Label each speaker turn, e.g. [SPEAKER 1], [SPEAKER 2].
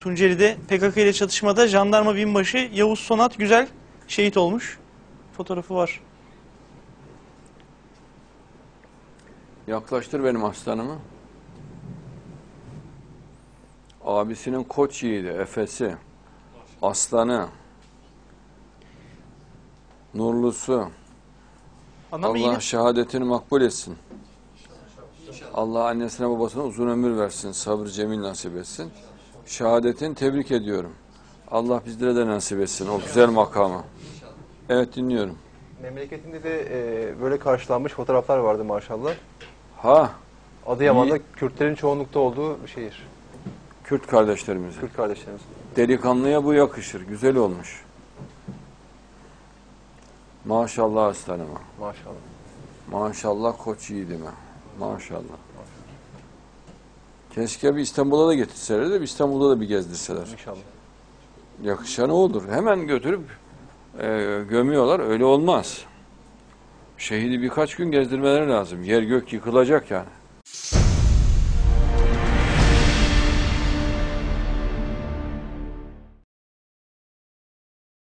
[SPEAKER 1] Tunceli'de PKK ile çatışmada jandarma binbaşı Yavuz Sonat Güzel şehit olmuş. Fotoğrafı var.
[SPEAKER 2] Yaklaştır benim aslanımı. Abisinin koç yiğidi, Efes'i, aslanı, nurlusu.
[SPEAKER 1] İyi.
[SPEAKER 2] Allah şehadetini makbul etsin. Allah annesine babasına uzun ömür versin, sabır cemil nasip etsin. Şehadetini tebrik ediyorum. Allah bizlere de nasip etsin o güzel makamı. Evet dinliyorum.
[SPEAKER 3] Memleketinde de e, böyle karşılanmış fotoğraflar vardı maşallah.
[SPEAKER 2] Ha,
[SPEAKER 3] Adıyaman'da Kürtlerin çoğunlukta olduğu bir şehir.
[SPEAKER 2] Kürt kardeşlerimize.
[SPEAKER 3] Kürt kardeşlerimiz.
[SPEAKER 2] Delikanlıya bu yakışır. Güzel olmuş. Maşallah aslanıma.
[SPEAKER 3] Maşallah.
[SPEAKER 2] Maşallah koç yiğidime. Maşallah. Keşke bir İstanbul'a da getirseler de bir İstanbul'da da bir gezdirseler.
[SPEAKER 3] İnşallah.
[SPEAKER 2] Yakışanı odur. Hemen götürüp e, gömüyorlar. Öyle olmaz. Şehidi birkaç gün gezdirmeleri lazım. Yer gök yıkılacak yani.